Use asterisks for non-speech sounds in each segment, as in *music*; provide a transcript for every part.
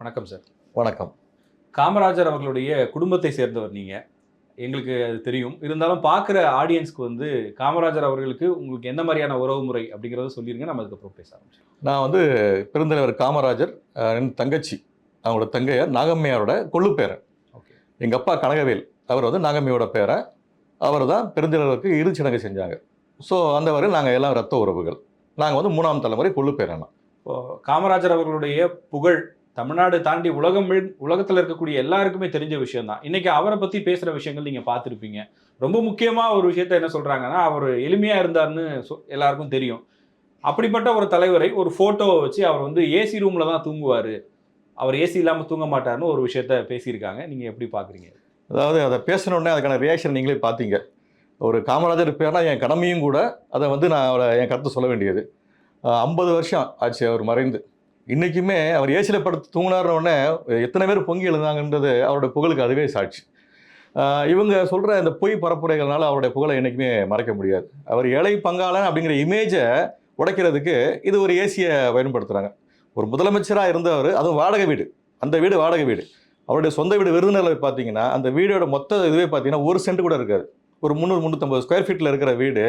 வணக்கம் சார் வணக்கம். காமராஜர் அவர்களுடைய குடும்பத்தை சேர்ந்தவர் நீங்க. எங்களுக்கு அது தெரியும். இருந்தாலும் பார்க்குற ஆடியன்ஸ்க்கு வந்து காமராஜர் அவர்களுக்கு உங்களுக்கு எந்த மாதிரியான உறவு முறை அப்படிங்கிறத சொல்லிருங்க. நம்ம அதுக்கப்புறம் பேச ஆரம்பிச்சோம் நான் வந்து பெருந்தலைவர் காமராஜர் என் தங்கச்சி அவங்களோட தங்கையார் நாகம்மையாரோட கொள்ளு பேரன் ஓகே. எங்கள் அப்பா கனகவேல் அவர் வந்து நாகம்மையோட பேரன் அவர் தான் பெருந்தலைவருக்கு இறுதிச்சடங்கு செஞ்சாங்க. ஸோ அந்த வரையில் நாங்கள் எல்லாம் ரத்த உறவுகள். நாங்கள் வந்து மூணாம் தலைமுறை கொள்ளு பேரன் இப்போ காமராஜர் அவர்களுடைய புகழ் தமிழ்நாடு தாண்டி உலகம் உலகத்தில் இருக்கக்கூடிய எல்லாருக்குமே தெரிஞ்ச விஷயம் தான் இன்னைக்கு அவரை பற்றி பேசுகிற விஷயங்கள் நீங்கள் பார்த்துருப்பீங்க. ரொம்ப முக்கியமாக ஒரு விஷயத்த என்ன சொல்கிறாங்கன்னா அவர் எளிமையாக இருந்தாருன்னு சொ- எல்லாருக்கும் தெரியும். அப்படிப்பட்ட ஒரு தலைவரை ஒரு ஃபோட்டோவை வச்சு அவர் வந்து ஏசி ரூமில் தான் தூங்குவார். அவர் ஏசி இல்லாமல் தூங்க மாட்டார்னு ஒரு விஷயத்த பேசியிருக்காங்க. நீங்கள் எப்படி பார்க்குறீங்க? அதாவது அதை பேசினோடனே அதுக்கான ரியாக்ஷன் நீங்களே பார்த்தீங்க. ஒரு காமராஜர் பேர்னா என் கடமையும் கூட அதை வந்து நான் அவரை என் கருத்து சொல்ல வேண்டியது. ஐம்பது வருஷம் ஆச்சு அவர் மறைந்து. இன்றைக்குமே அவர் ஏசியில் படுத்து தூங்கினார்ன எத்தனை பேர் பொங்கி எழுந்தாங்கன்றது அவருடைய புகழுக்கு அதுவே சாட்சி. இவங்க சொல்கிற இந்த பொய் பரப்புரைகள்னால அவருடைய புகழை என்றைக்குமே மறைக்க முடியாது. அவர் ஏழை பங்காளன் அப்படிங்கிற இமேஜை உடைக்கிறதுக்கு இது ஒரு ஏசியை பயன்படுத்துகிறாங்க ஒரு முதலமைச்சராக இருந்தவர் அதுவும் வாடகை வீடு. அந்த வீடு வாடகை வீடு. அவருடைய சொந்த வீடு விருதுநகரில் பார்த்தீங்கன்னா அந்த வீடோட மொத்த இதுவே பார்த்தீங்கன்னா ஒரு சென்ட் கூட இருக்காது. ஒரு முந்நூறு முந்நூற்றம்பது ஸ்கொயர் ஃபீட்டில் இருக்கிற வீடு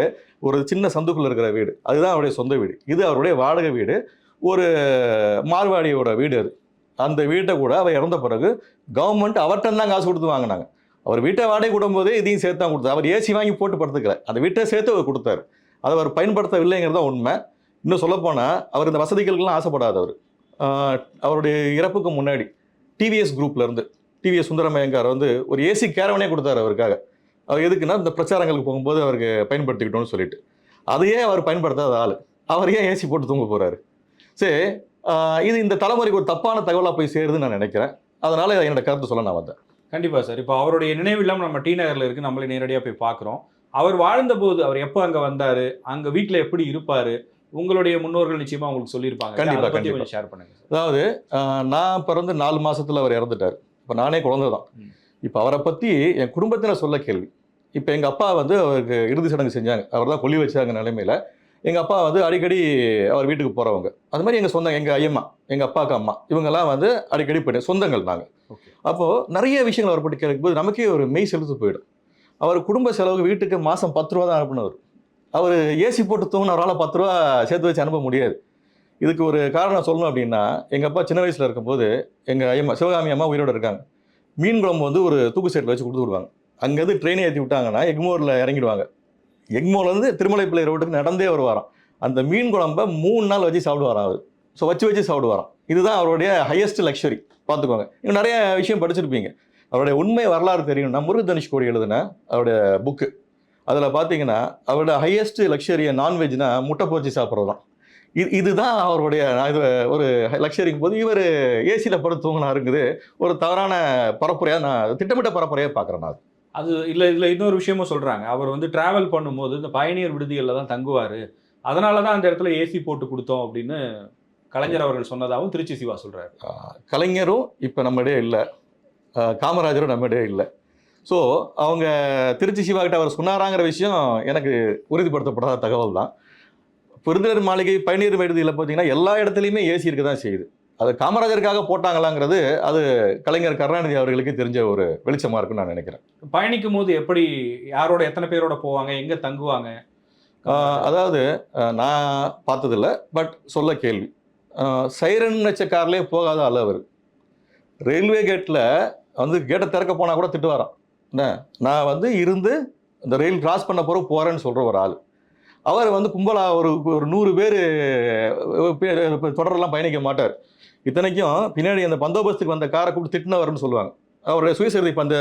ஒரு சின்ன சந்துக்குள்ள இருக்கிற வீடு. அதுதான் அவருடைய சொந்த வீடு. இது அவருடைய வாடகை வீடு. ஒரு மார்வாடியோட வீடு அது. அந்த வீட்டை கூட அவர் இறந்த பிறகு கவர்மெண்ட் அவர்கிட்ட தான் காசு கொடுத்து வாங்கினாங்க. அவர் வீட்டை வாடகை கொடுக்கும்போதே இதையும் சேர்த்து தான் கொடுத்தாரு. அவர் ஏசி வாங்கி போட்டு படுத்துக்கல. அந்த வீட்டை சேர்த்து அவர் கொடுத்தாரு. அதை அவர் பயன்படுத்தவில்லைங்கிறது தான் உண்மை. இன்னும் சொல்லப்போனால் அவர் இந்த வசதிகளுக்கெல்லாம் ஆசைப்படாதவர். அவர் அவருடைய இறப்புக்கு முன்னாடி டிவிஎஸ் குரூப்லேருந்து டிவிஎஸ் சுந்தரமயங்கார் வந்து ஒரு ஏசி கேரவனே கொடுத்தாரு அவருக்காக. அவர் எதுக்குன்னா இந்த பிரச்சாரங்களுக்கு போகும்போது அவருக்கு பயன்படுத்திக்கிட்டோம்னு சொல்லிட்டு. அதையே அவர் பயன்படுத்தாத ஆள். அவர் ஏன் ஏசி போட்டு தூங்க போகிறாரு சரி இது இந்த தலைமுறைக்கு ஒரு தப்பான தகவலாக போய் சேருதுன்னு நான் நினைக்கிறேன். அதனால என்னோட கருத்து சொல்ல நான் வந்தேன். கண்டிப்பா சார். இப்போ அவருடைய நினைவு இல்லாம நம்ம டி நகர்ல இருக்கு நம்மளே நேரடியா போய் பார்க்குறோம். அவர் வாழ்ந்த போது அவர் எப்போ அங்க வந்தாரு அங்க வீட்ல எப்படி இருப்பாரு உங்களுடைய முன்னோர்கள் நிச்சயமா உங்களுக்கு சொல்லியிருப்பாங்க. கண்டிப்பா, அதை பத்தி கண்டிப்பா. கொஞ்சம் ஷேர் பண்ணுங்க அதாவது நான் பிறந்து நாலு மாசத்துல அவர் இறந்துட்டார். இப்போ நானே குழந்தை தான். இப்போ அவரை பற்றி என் குடும்பத்தில் சொல்ல கேள்வி. இப்போ எங்கள் அப்பா வந்து அவருக்கு இறுதி சடங்கு செஞ்சாங்க. அவர் தான் கொல்லி வச்சாங்க நிலைமையில. எங்கள் அப்பா வந்து அடிக்கடி அவர் வீட்டுக்கு போகிறவங்க அது மாதிரி எங்கள் சொந்தம் எங்கள் ஐயம்மா எங்கள் அப்பாவுக்கு அம்மா இவங்கெல்லாம் வந்து அடிக்கடி போயிட்டு சொந்தங்கள் நாங்கள் அப்போது நிறைய விஷயங்கள் அவர் பற்றி கேட்கும்போது நமக்கே ஒரு மெய் செலுத்து போயிடும். அவர் குடும்ப செலவுக்கு வீட்டுக்கு மாதம் பத்து ரூபா தான் அனுப்புனவர். அவர் ஏசி போட்டு தூங்கின அவரால் பத்து ரூபா சேர்த்து வச்சு அனுப்ப முடியாது. இதுக்கு ஒரு காரணம் சொல்லணும் அப்படின்னா எங்கள் அப்பா சின்ன வயசில் இருக்கும்போது எங்கள் ஐயம்மா சிவகாமி அம்மா உயிரோடு இருக்காங்க. மீன் குழம்பு வந்து ஒரு தூக்கு செட்டில் வச்சு கொடுத்து விடுவாங்க. அங்கேருந்து ட்ரெயினை ஏற்றி விட்டாங்கன்னா எக்மோரில் இறங்கிடுவாங்க. எக்மோர்லேருந்து திருமலைப்பிள்ளை ரோட்டுக்கு நடந்தே வருவாராம் அந்த மீன் குழம்பை மூணு நாள் வச்சு சாப்பிடுவாராம் அவர். ஸோ வச்சு வச்சு சாப்பிடுவாராம். இதுதான் அவருடைய ஹையஸ்ட் லக்ஷரி பார்த்துக்கோங்க. இன்னும் நிறைய விஷயம் படிச்சிருப்பீங்க. அவருடைய உண்மை வரலாறு தெரியும்னா முருக தனுஷ் கோடி எழுதின அவருடைய புக்கு அதில் பார்த்தீங்கன்னா அவரோட ஹையஸ்ட் லக்ஷரியை நான்வெஜ்னா முட்டை போச்சு சாப்பிட்றது தான் இது இதுதான் அவருடைய நான் இது ஒரு லக்ஸரிக்கும் போது இவர் ஏசியில் படுத்து தூங்கினாருங்குது. ஒரு தவறான பரப்புரையாக நான் திட்டமிட்ட பரப்புரையாக பார்க்குறேன் நான். அது இல்லை இதில் இன்னொரு விஷயமும் சொல்கிறாங்க அவர் வந்து ட்ராவல் பண்ணும்போது இந்த பயணியர் விடுதிகளில் தான் தங்குவார். அதனால தான் அந்த இடத்துல ஏசி போட்டு கொடுத்தோம் அப்படின்னு கலைஞர் அவர்கள் சொன்னதாகவும் திருச்சி சிவா சொல்கிறார் கலைஞரும் இப்போ நம்மிடையே இல்லை. காமராஜரும் நம்மிடையே இல்லை. ஸோ அவங்க திருச்சி சிவா கிட்ட அவர் சொன்னாராங்கிற விஷயம் எனக்கு உறுதிப்படுத்தப்படாத தகவல் தான் விருந்தினர் மாளிகை பயணியர் விடுதியில் பார்த்தீங்கன்னா எல்லா இடத்துலையுமே ஏசி இருக்க தான் செய்யுது. அது காமராஜருக்காக போட்டாங்களாங்கிறது அது கலைஞர் கருணாநிதி அவர்களுக்கு தெரிஞ்ச ஒரு வெளிச்சமாக இருக்குன்னு நான் நினைக்கிறேன். பயணிக்கும் போது எப்படி யாரோட எத்தனை பேரோட போவாங்க எங்க தங்குவாங்க? அதாவது நான் பார்த்ததில்ல பட் சொல்ல கேள்வி. சைரன் வச்ச கார்லேயே போகாத ஆள் அவர். ரயில்வே கேட்டில் வந்து கேட்டை திறக்க போனால் கூட திட்டுவாராம். என்ன? நான் வந்து இருந்து இந்த ரயில் கிராஸ் பண்ண போகிற போகிறேன்னு சொல்கிற ஒரு ஆள். அவர் வந்து கும்பலா ஒரு ஒரு நூறு பேர் தொடரெல்லாம் பயணிக்க மாட்டார். இத்தனைக்கும் பின்னாடி அந்த பந்தோபஸ்துக்கு வந்த காரை கூப்பிட்டு திட்டினவர்னு சொல்லுவாங்க. அவருடைய சுயசரிதை இப்போ அந்த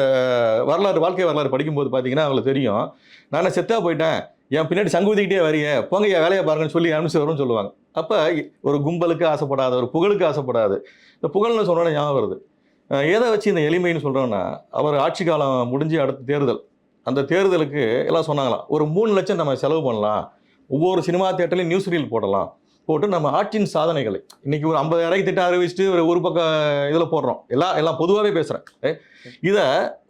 வரலாறு வாழ்க்கை வரலாறு படிக்கும்போது பார்த்தீங்கன்னா அவங்களுக்கு தெரியும். நான் செத்தா போயிட்டேன். என் பின்னாடி சங்கு ஊதிக்கிட்டே வரீங்க போங்க என் வேலையை பாருங்கன்னு சொல்லி அனுப்பிச்சு வரும்னு சொல்லுவாங்க. அப்போ ஒரு கும்பலுக்கு ஆசைப்படாத ஒரு புகழுக்கு ஆசைப்படாது. இந்த புகழ்னு சொன்னோன்னே ஞாபகம் வருது. எதை வச்சு இந்த எளிமைன்னு சொல்கிறோன்னா அவர் ஆட்சி காலம் முடிஞ்சு அடுத்த தேர்தல். அந்த தேர்தலுக்கு எல்லாம் சொன்னாங்களாம். ஒரு மூணு லட்சம் நம்ம செலவு பண்ணலாம். ஒவ்வொரு சினிமா தேட்டர்லையும் நியூஸ் ரீல் போடலாம். போட்டு நம்ம ஆட்சியின் சாதனைகளை. இன்னைக்கு ஒரு ஐம்பதாயிரம் திட்டம் அறிவிச்சுட்டு ஒரு ஒரு பக்கம் இதில் போடுறோம். எல்லாம் எல்லாம் பொதுவாகவே பேசுகிறேன் இதை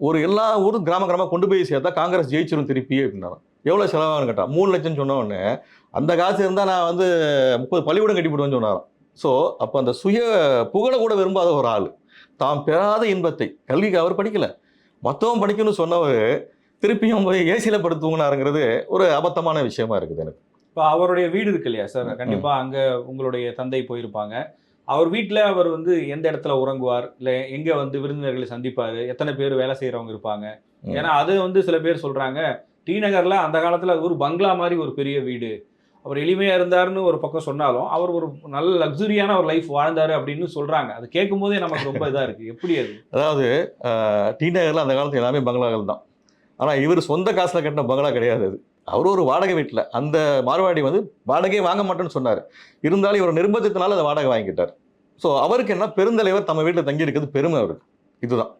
ஒரு எல்லா ஊரும் கிராம கிராமம் கொண்டு போய் சேர்த்தா காங்கிரஸ் ஜெயிச்சிரும் திருப்பி அப்படின்னா எவ்வளோ செலவாகுன்னு கேட்டால் மூணு லட்சம் சொன்ன உடனே அந்த காசு இருந்தால் நான் வந்து முப்பது பள்ளிக்கூடம் கட்டி போடுவேன்னு சொன்னாராம். ஸோ அப்போ அந்த சுய புகழை கூட விரும்பாத ஒரு ஆள். தாம் பெறாத இன்பத்தை. கல்விக்கு அவர் படிக்கலை. மற்றவன் படிக்கணும்னு சொன்னவர் திருப்பியும் போய் ஏசியில் படுத்துவங்கனாருங்கிறது ஒரு அபத்தமான விஷயமா இருக்குது எனக்கு. இப்போ அவருடைய வீடு இருக்கு இல்லையா சார்? கண்டிப்பா அங்க உங்களுடைய தந்தை போயிருப்பாங்க. அவர் வீட்ல அவர் வந்து எந்த இடத்துல உறங்குவார்? இல்ல எங்க வந்து விருந்தினர்களை சந்திப்பாரு? எத்தனை பேர் வேலை செய்யறவங்க இருப்பாங்க. ஏன்னா அது வந்து சில பேர் சொல்றாங்க டி நகர்ல அந்த காலத்துல அது ஒரு பங்களா மாதிரி ஒரு பெரிய வீடு. அவர் எளிமையா இருந்தாருன்னு ஒரு பக்கம் சொன்னாலும் அவர் ஒரு நல்ல லக்ஸுரியான ஒரு லைஃப் வாழ்ந்தாரு அப்படின்னு சொல்றாங்க. அது கேட்கும் போதே நமக்கு ரொம்ப இதா இருக்கு. எப்படி அது? அதாவது டி நகரில் அந்த காலத்துல எல்லாமே பங்களாக்கள் தான். ஆனால் இவர் சொந்த காசில் கட்டின பங்களா கிடையாது அது. அவர் ஒரு வாடகை வீட்டில் அந்த மார்வாடி வந்து வாடகையே வாங்க மாட்டேன்னு சொன்னார். இருந்தாலும் இவர் நிர்பந்தத்தினால அதை வாடகை வாங்கிக்கிட்டார் ஸோ அவருக்கு என்ன? பெருந்தலைவர் நம்ம வீட்டில் தங்கியிருக்கிறது பெருமை அவருக்கு. இதுதான்.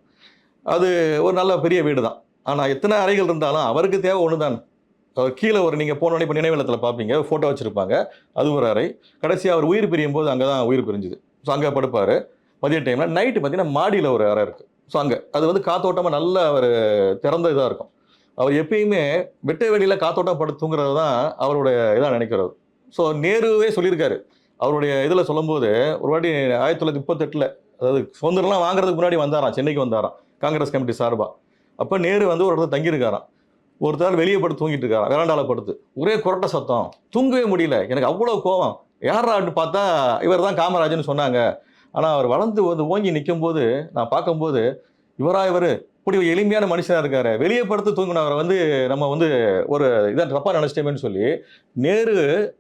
அது ஒரு நல்ல பெரிய வீடு தான் ஆனால் எத்தனை அறைகள் இருந்தாலும் அவருக்கு தேவை ஒன்று தான் அவர் கீழே ஒரு நீங்கள் போனோடனே இப்போ நினைவில்லத்தில் பார்ப்பீங்க ஃபோட்டோ வச்சுருப்பாங்க. அது ஒரு அறை. கடைசியாக அவர் உயிர் பிரியும் போது அங்கே தான் உயிர் பிரிஞ்சுது. ஸோ அங்கே படுப்பார். மதிய டைமில் நைட்டு பார்த்தீங்கன்னா மாடியில் ஒரு அறை இருக்குது ஸோ அங்கே. அது வந்து காத்தோட்டமாக நல்ல ஒரு திறந்த இதாக இருக்கும். அவர் எப்பயுமே வெட்ட வெளியில் காத்தோட்டம் படுத்து தூங்குறது தான் அவருடைய இதாக நினைக்கிறது ஸோ நேருவே சொல்லியிருக்காரு. அவருடைய இதில் சொல்லும்போது ஒரு வாட்டி ஆயிரத்தி தொள்ளாயிரத்தி முப்பத்தெட்டில் அதாவது சுதந்திரம்லாம் வாங்குறதுக்கு முன்னாடி வந்தாராம் சென்னைக்கு வந்தாராம் காங்கிரஸ் கமிட்டி சார்பாக அப்போ நேரு வந்து ஒரு இடத்துல தங்கியிருக்காராம். ஒருத்தர் வெளியே படுத்து தூங்கிட்டு இருக்காராம் வேளாண்டால படுத்து. ஒரே குரட்ட சத்தம் தூங்கவே முடியல. எனக்கு அவ்வளோ கோவம். யாரா அப்படின்னு பார்த்தா இவர் தான் காமராஜர்னு சொன்னாங்க. ஆனால் அவர் வளர்ந்து வந்து ஓங்கி நிற்கும் போது நான் பார்க்கும்போது இவரா இவர்? இப்படி ஒரு எளிமையான மனுஷனா இருக்காரு. வெளியே படுத்து தூங்கினவரை வந்து நம்ம வந்து ஒரு இதை தப்பா நினைச்சிட்டோமேன்னு சொல்லி நேரு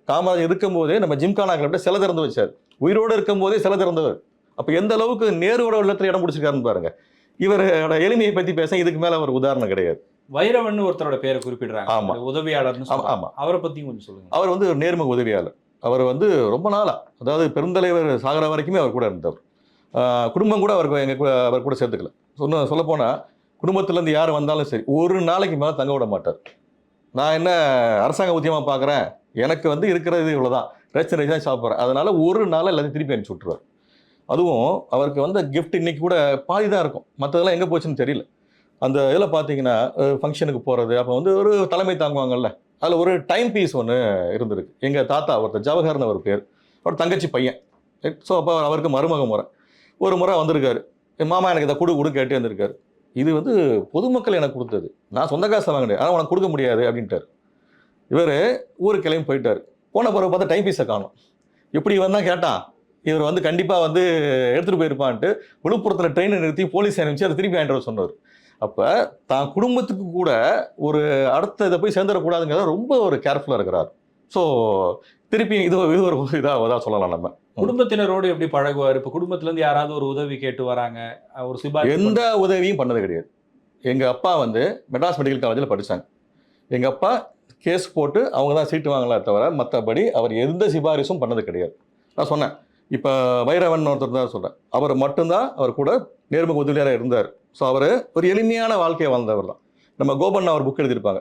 காமராஜர் இருக்கும்போதே நம்ம ஜிம்கானாக்கள் அப்படியே சிலை திறந்து வச்சார். உயிரோடு இருக்கும்போதே சிலை திறந்தவர். அப்போ எந்த அளவுக்கு நேருவோட உள்ளத்துல இடம் பிடிச்சிருக்காருன்னு பாருங்க. இவரோட எளிமையை பத்தி பேச இதுக்கு மேல ஒரு உதாரணம் கிடையாது. வைரவன் ஒருத்தரோட பேரை குறிப்பிடுறாங்க. ஆமா. இந்த உதவியாளர்னு ஆமா சொல்றாங்க. ஆமா. அவரை பத்தியும் கொஞ்சம் சொல்லுங்க. அவர் வந்து ஒரு நேர்முக உதவியாளர். அவர் வந்து ரொம்ப நாளா அதாவது பெருந்தலைவர் சாகிற வரைக்குமே அவர் கூட இருந்தவர். குடும்பம் கூட அவருக்கு எங்கள் கூட அவர் கூட சேர்த்துக்கல. சொன்ன சொல்லப்போனால் குடும்பத்துலேருந்து யார் வந்தாலும் சரி ஒரு நாளைக்கு மேலே தங்க விட மாட்டார். நான் என்ன அரசாங்க உத்தியமாக பார்க்குறேன் எனக்கு வந்து இருக்கிறது இவ்வளோதான் ரேஷன் ரைஸ் தான் சாப்பிட்றேன். அதனால் ஒரு நாள் எல்லாத்தையும் திருப்பி அனுப்பிச்சி விட்ருவார் அதுவும் அவருக்கு வந்த கிஃப்ட் இன்னைக்கு கூட பாதி தான் இருக்கும். மற்றதெல்லாம் எங்கே போச்சுன்னு தெரியல. அந்த இதில் பார்த்தீங்கன்னா ஃபங்க்ஷனுக்கு போகிறது அப்போ வந்து ஒரு தலைமை தாங்குவாங்கல்ல அதில் ஒரு டைம் பீஸ் ஒன்று இருந்திருக்கு. எங்கள் தாத்தா ஒருத்தர் ஜவஹர்னு ஒரு பேர். அவர் தங்கச்சி பையன். ஸோ அப்போ அவருக்கு மருமக முறை. ஒரு முறை வந்திருக்காரு. என் மாமா எனக்கு இதை கொடு கொடு கேட்டு வந்திருக்காரு. இது வந்து பொதுமக்கள் எனக்கு கொடுத்தது. நான் சொந்த காசை வாங்கினேன். ஆனால் உனக்கு கொடுக்க முடியாது அப்படின்ட்டார். இவர் ஊருக்கு கிளம்பி போயிட்டார். போன பிறகு பார்த்தா டைம் பீஸை காணும். எப்படி வந்தால் கேட்டான். இவர் வந்து கண்டிப்பாக வந்து எடுத்துகிட்டு போயிருப்பான்ட்டு விழுப்புரத்தில் ட்ரெயினை நிறுத்தி போலீஸ் அனுப்பிச்சு அதை திருப்பி ஆண்டவர் சொன்னார். அப்போ தான் குடும்பத்துக்கு கூட ஒரு அடுத்த இதை போய் சேர்ந்துடக்கூடாதுங்கிறத ரொம்ப ஒரு கேர்ஃபுல்லாக இருக்கிறார். ஸோ திருப்பி இது இது ஒரு *laughs* இதாக இதாக சொல்லலாம் நம்ம. குடும்பத்தினரோடு எப்படி பழகுவார்? இப்ப குடும்பத்துல இருந்து யாராவது ஒரு உதவி கேட்டு வராங்க ஒரு சிபாரிசு எந்த உதவியும் பண்ணது கிடையாது. எங்கள் அப்பா வந்து மெட்ராஸ் மெடிக்கல் காலேஜில் படித்தாங்க எங்கள் அப்பா கேஸ் போட்டு அவங்க தான் சீட்டு வாங்கலாம் தவிர மற்றபடி அவர் எந்த சிபாரிசும் பண்ணது கிடையாது. நான் சொன்னேன். இப்போ வைரவன் ஒருத்தர் தான் சொல்கிறேன் அவர் மட்டும்தான் அவர் கூட நேர்முக உதவியாளர் இருந்தார். ஸோ அவர் ஒரு எளிமையான வாழ்க்கையை வாழ்ந்தவர் தான். நம்ம கோபண்ணா அவர் புக் எழுதியிருப்பாங்க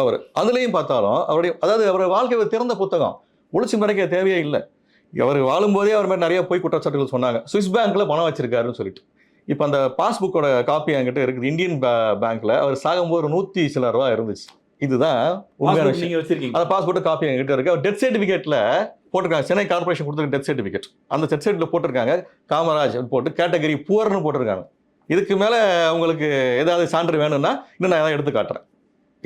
அவர். அதுலேயும் பார்த்தாலும் அவருடைய அதாவது அவர் வாழ்க்கை திறந்த புத்தகம் ஒளிச்சு மறைக்க தேவையே இல்லை. அவர் வாழும்போதே அவர் மாதிரி நிறைய போய் குற்றச்சாட்டுகள் சொன்னாங்க. சுவிஸ் பேங்க்ல பணம் வச்சிருக்காருன்னு சொல்லிட்டு. இப்போ அந்த பாஸ்புக்கோட காப்பி என்கிட்ட இருக்குது. இந்தியன் பே- பேங்க்ல அவர் சாகும்போது நூற்றி சில ரூபா இருந்துச்சு. இதுதான் உண்மையான விஷயம். வச்சிருக்கீங்க. அந்த பாஸ்போர்ட் காப்பி என்கிட்ட இருக்கு. அவர் டெத் சர்டிஃபிகேட்ல போட்டிருக்காங்க. சென்னை கார்பரேஷன் கொடுத்துருக்க டெத் சர்டிஃபிகேட் அந்த டெத் சர்டிஃபிகேட்ல போட்டிருக்காங்க. காமராஜ் போட்டு கேட்டகரி புவர்னு போட்டிருக்காங்க. இதுக்கு மேல உங்களுக்கு ஏதாவது சான்று வேணும்னா இன்னும் நான் ஏதாவது எடுத்து காட்டுறேன்.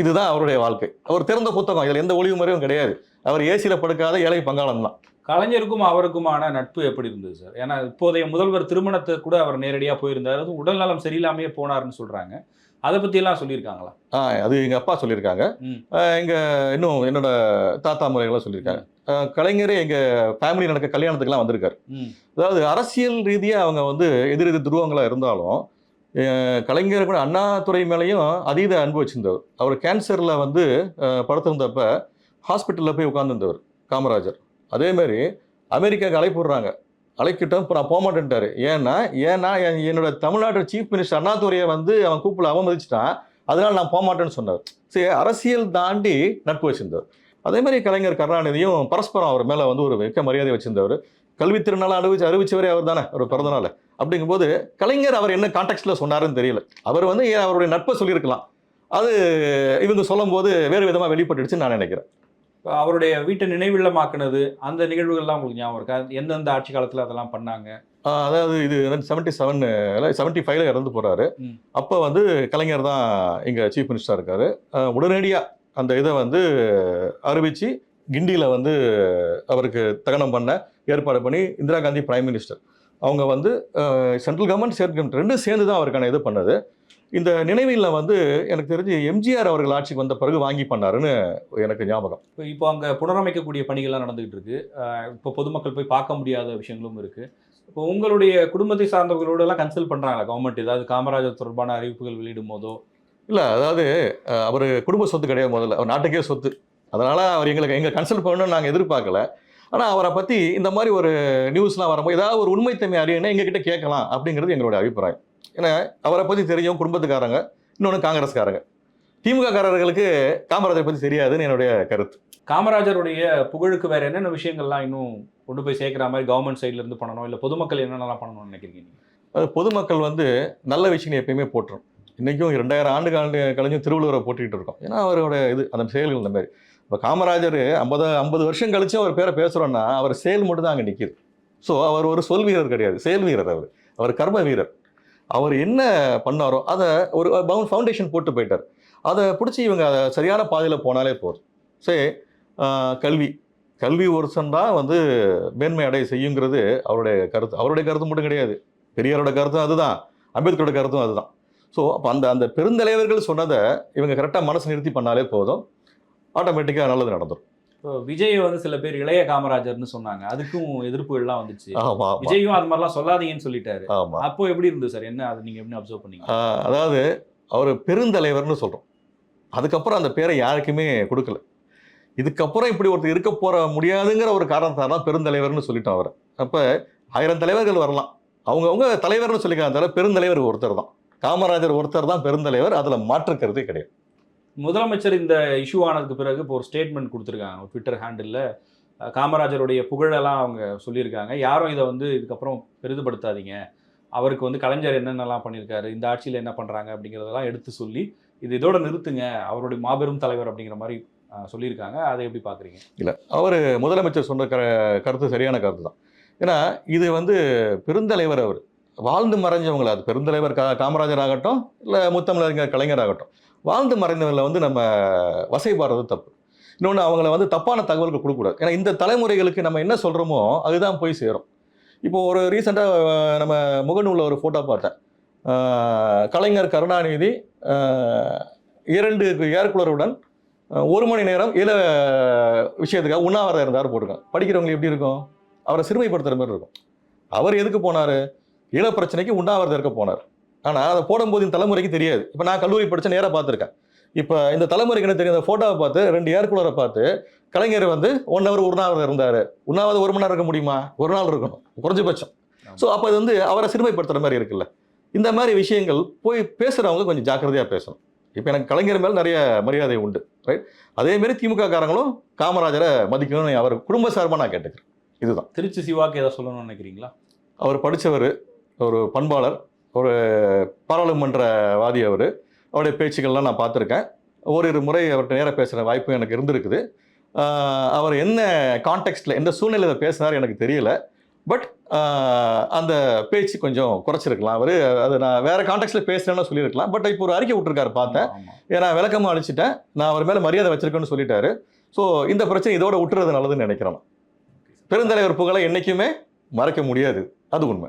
இதுதான் அவருடைய வாழ்க்கை. அவர் திறந்த புத்தகம் இதில் எந்த ஒளிவு முறையும் கிடையாது. அவர் ஏசியில் படுக்காத ஏழை பங்காளன் தான். கலைஞருக்கும் அவருக்குமான நட்பு எப்படி இருந்தது சார்? ஏன்னா இப்போதைய முதல்வர் திருமணத்தை கூட அவர் நேரடியா போயிருந்தார். அதுவும் உடல்நலம் சரியில்லாமையே போனாருன்னு சொல்றாங்க. அதை பத்தி எல்லாம் சொல்லியிருக்காங்களா? ஆ அது எங்கள் அப்பா சொல்லியிருக்காங்க. எங்கள் இன்னும் என்னோட தாத்தா முறைகளாம் சொல்லியிருக்காங்க. கலைஞரே எங்கள் ஃபேமிலி நடக்க கல்யாணத்துக்குலாம் வந்திருக்காரு. அதாவது அரசியல் ரீதியாக அவங்க வந்து எதிர் எதிர் துருவங்களாக இருந்தாலும் கலைஞர் கூட அண்ணாதுறை மேலேயும் அதீத அன்பு வச்சிருந்தவர். அவர் கேன்சரில் வந்து படுத்திருந்தப்ப ஹாஸ்பிட்டலில் போய் உட்காந்துருந்தவர் காமராஜர். அதேமாரி அமெரிக்காவுக்கு அழைப்பு விடுறாங்க. அழைக்கிட்டோம் இப்போ நான் போக மாட்டேன்ட்டார் ஏன்னா ஏன்னா என்- என்னோட தமிழ்நாட்டு சீஃப் மினிஸ்டர் அண்ணாதுரையை வந்து அவன் கூப்பிட அவமதிச்சிட்டான். அதனால் நான் போக மாட்டேன்னு சொன்னார். சரி அரசியல் தாண்டி நட்பு வச்சிருந்தவர். அதே மாதிரி கலைஞர் கருணாநிதியும் பரஸ்பரம் அவர் மேலே வந்து ஒரு மிக்க மரியாதை வச்சிருந்தவர். கல்வி திருநாள் அறிவிச்சு அறிவிச்சவரே அவர் தானே ஒரு பிறந்தநாள் அப்படிங்கும்போது கலைஞர் அவர் என்ன கான்டெக்ட்ல சொன்னாருன்னு தெரியல. அவர் வந்து அவருடைய நட்பை சொல்லியிருக்கலாம். அது இவங்க சொல்லும்போது வேறு விதமாக வெளிப்பட்டுடுச்சுன்னு நான் நினைக்கிறேன். அவருடைய வீட்டை நினைவில்லமாக்குனது அந்த நிகழ்வுகள்லாம் உங்களுக்கு ஞாபகம் இருக்கா? எந்தெந்த ஆட்சி காலத்துல அதெல்லாம் பண்ணாங்க? அதாவது இது செவன்டி செவன் செவன்டி ஃபைவ்ல இறந்து போறாரு. ம். அப்போ வந்து கலைஞர் தான் இங்க சீஃப் மினிஸ்டரா இருக்காரு. ஆஹ் உடனடியா அந்த இதை வந்து அறிவிச்சு கிண்டியில வந்து அவருக்கு தகனம் பண்ண ஏற்பாடு பண்ணி இந்திரா காந்தி பிரைம் மினிஸ்டர் அவங்க வந்து சென்ட்ரல் கவர்மெண்ட் ஸ்டேட் கவர்மெண்ட் ரெண்டும் சேர்ந்து தான் அவருக்கான இது பண்ணது. இந்த நினைவில் வந்து எனக்கு தெரிஞ்சு எம்ஜிஆர் அவர்கள் ஆட்சிக்கு வந்த பிறகு வாங்கி பண்ணாருன்னு எனக்கு ஞாபகம். இப்போ இப்போ அங்க புனரமைக்கக்கூடிய பணிகள்லாம் நடந்துகிட்டு இருக்கு இப்போ பொதுமக்கள் போய் பார்க்க முடியாத விஷயங்களும் இருக்கு. இப்போ உங்களுடைய குடும்பத்தை சார்ந்தவர்களோட எல்லாம் கன்சல்ட் பண்றாங்களா? கவர்மெண்ட் ஏதாவது காமராஜர் தொடர்பான அறிவிப்புகள் வெளியிடும் போதோ? இல்லை அதாவது அவர் குடும்ப சொத்து கிடையாது முதல்ல. அவர் நாட்டுக்கே சொத்து. அதனால் அவர் எங்களுக்கு எங்களை கன்சல்ட் பண்ணணும்னு நாங்கள் எதிர்பார்க்கல. ஆனால் அவரை பற்றி இந்த மாதிரி ஒரு நியூஸ்லாம் வரும்போது ஏதாவது ஒரு உண்மைத்தன்மை அறியணும் எங்ககிட்ட கேட்கலாம் அப்படிங்கிறது எங்களுடைய அபிப்பிராயம். ஏன்னா அவரை பற்றி தெரியும் குடும்பத்துக்காரங்க இன்னொன்று காங்கிரஸ்காரங்க. திமுக காரர்களுக்கு காமராஜரை பற்றி தெரியாதுன்னு என்னுடைய கருத்து. காமராஜருடைய புகழுக்கு வேற என்னென்ன விஷயங்கள்லாம் இன்னும் கொண்டு போய் சேர்க்கிற மாதிரி கவர்மெண்ட் சைடுல இருந்து பண்ணணும்? இல்ல பொதுமக்கள் என்னென்னலாம் பண்ணணும்னு நினைக்கிறீங்க? அது பொதுமக்கள் வந்து நல்ல விஷயங்களை எப்பயுமே போட்டுரும் இன்றைக்கும் ரெண்டாயிரம் ஆண்டு காண்டு கழிஞ்சும் திருவள்ளுவரை போட்டுக்கிட்டு இருக்கோம். ஏன்னா அவரோட இது அந்த செயல்கள் இந்த மாதிரி. இப்போ காமராஜர் ஐம்பது ஐம்பது வருஷம் கழிச்சு அவர் பேரை பேசுகிறோன்னா அவர் செயல் மட்டும் தான் அங்கே நிற்கிது ஸோ அவர் ஒரு சொல் வீரர் கிடையாது. செயல் வீரர் அவர். அவர் கர்ம வீரர். அவர் என்ன பண்ணாரோ அதை ஒரு பவுன் ஃபவுண்டேஷன் போட்டு போயிட்டார். அதை பிடிச்சி இவங்க அதை சரியான பாதையில் போனாலே போதும். சரி கல்வி. கல்வி ஒருசன் தான் வந்து மேன்மை அடைய செய்யுங்கிறது அவருடைய கருத்து. அவருடைய கருத்து மட்டும் கிடையாது. பெரியாரோட கருத்தும் அதுதான். அம்பேத்கரோட கருத்தும் அதுதான். ஸோ அப்போ அந்த அந்த பெருந்தலைவர்கள் சொன்னதை இவங்க கரெக்டாக மனசு நிறுத்தி பண்ணாலே போதும். ஆட்டோமேட்டிக்காக நல்லது நடந்துடும் இப்போ விஜய் வந்து சில பேர் இளைய காமராஜர்னு சொன்னாங்க. அதுக்கும் எதிர்ப்புகள்லாம் வந்துச்சு. ஆமாம் ஆமாம் விஜயும் அது மாதிரிலாம் சொல்லாதீங்கன்னு சொல்லிட்டாரு. அப்போ எப்படி இருந்தது சார்? என்ன அது நீங்க எப்படி அப்சர்வ் பண்ணீங்க? அதாவது அவர் பெருந்தலைவர்னு சொல்கிறோம் அதுக்கப்புறம் அந்த பேரை யாருக்குமே கொடுக்கல. இதுக்கப்புறம் இப்படி ஒருத்தர் இருக்க போற முடியாதுங்கிற ஒரு காரணத்தால் தான் பெருந்தலைவர்னு சொல்லிட்டோம் அவர். அப்போ ஆயிரம் தலைவர்கள் வரலாம். அவங்கவுங்க தலைவர்னு சொல்லிக்கிறாங்க பெருந்தலைவர் ஒருத்தர் தான். காமராஜர் ஒருத்தர் தான் பெருந்தலைவர். அதில் மாற்றுக்கிறதே கிடையாது. முதலமைச்சர் இந்த இஷ்யூ ஆனதுக்கு பிறகு இப்போ ஒரு ஸ்டேட்மெண்ட் கொடுத்துருக்காங்க. ட்விட்டர் ஹேண்டில் காமராஜருடைய புகழெல்லாம் அவங்க சொல்லியிருக்காங்க. யாரும் இதை வந்து இதுக்கப்புறம் பெரிதுபடுத்தாதீங்க. அவருக்கு வந்து கலைஞர் என்னென்னலாம் பண்ணியிருக்காரு இந்த ஆட்சியில் என்ன பண்ணுறாங்க அப்படிங்கிறதெல்லாம் எடுத்து சொல்லி இது இதோட நிறுத்துங்க. அவருடைய மாபெரும் தலைவர் அப்படிங்கிற மாதிரி சொல்லியிருக்காங்க. அதை எப்படி பார்க்குறீங்க இல்லை அவர் முதலமைச்சர் சொன்ன க கருத்து சரியான கருத்து தான். ஏன்னா இது வந்து பெருந்தலைவர் அவர். வாழ்ந்து மறைஞ்சவங்கள? அது பெருந்தலைவர் கா காமராஜர் ஆகட்டும் இல்லை முத்தமிழறிஞர் கலைஞர் ஆகட்டும் வாழ்ந்து மறைந்தவங்களை வந்து நம்ம வசைபாடுறது தப்பு. இன்னொன்று அவங்கள வந்து தப்பான தகவல்கள் கொடுக்கக்கூடாது. ஏன்னா இந்த தலைமுறைகளுக்கு நம்ம என்ன சொல்கிறோமோ அதுதான் போய் சேரும். இப்போ ஒரு ரீசெண்டாக நம்ம முகநூலில் ஒரு ஃபோட்டோ பார்த்தேன். கலைஞர் கருணாநிதி இரண்டு ஏர்குலருடன் ஒரு மணி நேரம் இல விஷயத்துக்காக உண்ணாவிரதம் இருந்தார் போட்டிருக்காங்க. படிக்கிறவங்களுக்கு எப்படி இருக்கும்? அவரை சிறுமைப்படுத்துகிற மாதிரி இருக்கும். அவர் எதுக்கு போனார்? இள பிரச்சனைக்கு உண்ணாவிரதம் இருக்க போனார். ஆனால் அதை போடும்போது இந்த தலைமுறைக்கு தெரியாது. இப்போ நான் கல்லூரி படித்த நேராக பார்த்துருக்கேன். இப்போ இந்த தலைமுறைக்கு என்ன தெரியும்? இந்த ஃபோட்டோவை பார்த்து ரெண்டு ஏர்குலரை பார்த்து கலைஞர் வந்து ஒன் ஹவர் உண்ணாவிரதம் இருந்தார். உண்ணாவிரதம் ஒரு மணி நேரம் இருக்க முடியுமா? ஒரு நாள் இருக்கணும். குறைஞ்சபட்சம். ஸோ அப்போ அது வந்து அவரை சிறுமைப்படுத்துகிற மாதிரி இருக்குல்ல. இந்த மாதிரி விஷயங்கள் போய் பேசுகிறவங்க கொஞ்சம் ஜாக்கிரதையாக பேசணும். இப்போ எனக்கு கலைஞர் மேல் நிறைய மரியாதை உண்டு ரைட் அதேமாரி திமுக காரங்களும் காமராஜரை மதிக்கணும்னு அவர் குடும்ப சார்பாக நான் கேட்டுக்கிறேன். இதுதான். திருச்சி சிவாக்கு ஏதாவது சொல்லணும்னு நினைக்கிறீங்களா? அவர் படித்தவர் ஒரு பண்பாளர். ஒரு பாராளுமன்றவாதி அவர். அவருடைய பேச்சுக்கள்லாம் நான் பார்த்துருக்கேன். ஓரிரு முறை அவர்கிட்ட நேராக பேசுகிற வாய்ப்பும் எனக்கு இருந்திருக்குது. அவர் என்ன கான்டெக்ஸ்டில் எந்த சூழ்நிலையில் பேசினார் எனக்கு தெரியல. பட் அந்த பேச்சு கொஞ்சம் குறைச்சிருக்கலாம். அவர் அது நான் வேறு கான்டெக்ட்டில் பேசுகிறேன்னு சொல்லியிருக்கலாம். பட் இப்போ ஒரு அறிக்கை விட்டுருக்காரு பார்த்தேன். ஏன்னா விளக்கமாக அழிச்சிட்டேன் நான் அவர் மேலே மரியாதை வச்சிருக்கேன்னு சொல்லிட்டாரு. ஸோ இந்த பிரச்சனை இதோட விட்டுறது நல்லதுன்னு நினைக்கிறேன் நான். பெருந்தலைவர் புகழை என்றைக்குமே மறக்க முடியாது. அது உண்மை.